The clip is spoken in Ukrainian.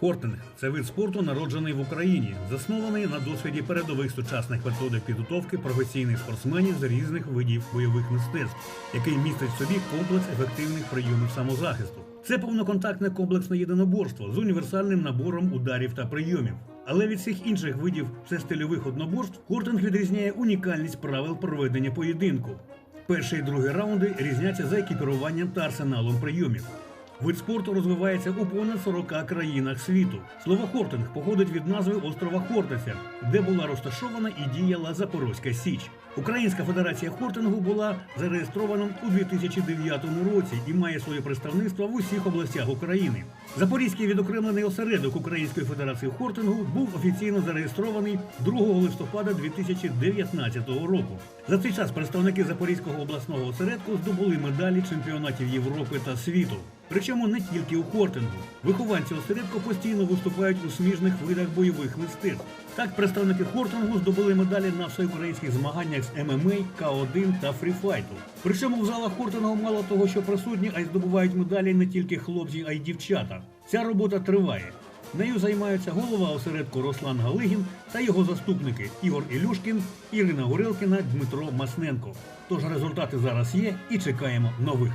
Хортинг це вид спорту, народжений в Україні, заснований на досвіді передових сучасних методик підготовки професійних спортсменів з різних видів бойових мистецтв, який містить в собі комплекс ефективних прийомів самозахисту. Це повноконтактне комплексне єдиноборство з універсальним набором ударів та прийомів. Але від всіх інших видів всестильових одноборств хортинг відрізняє унікальність правил проведення поєдинку. Перший і другий раунди різняться за екіпіруванням та арсеналом прийомів. Вид спорту розвивається у понад 40 країнах світу. Слово хортинг походить від назви острова Хортиця, де була розташована і діяла Запорозька Січ. Українська федерація хортингу була зареєстрована у 2009 році і має своє представництво в усіх областях України. Запорізький відокремлений осередок Української федерації хортингу був офіційно зареєстрований 2 листопада 2019 року. За цей час представники Запорізького обласного осередку здобули медалі чемпіонатів Європи та світу. Причому не тільки у хортингу. Вихованці осередку постійно виступають у сміжних видах бойових мистецтв. Так, представники хортингу здобули медалі на всеукраїнських змаганнях з ММА, К1 та фріфайту. Причому в залах хортингу мало того, що присутні, а й здобувають медалі не тільки хлопці, а й дівчата. Ця робота триває. Нею займаються голова осередку Руслан Галигін та його заступники Ігор Ілюшкін, Ірина Горелкіна, Дмитро Масненко. Тож результати зараз є і чекаємо нових.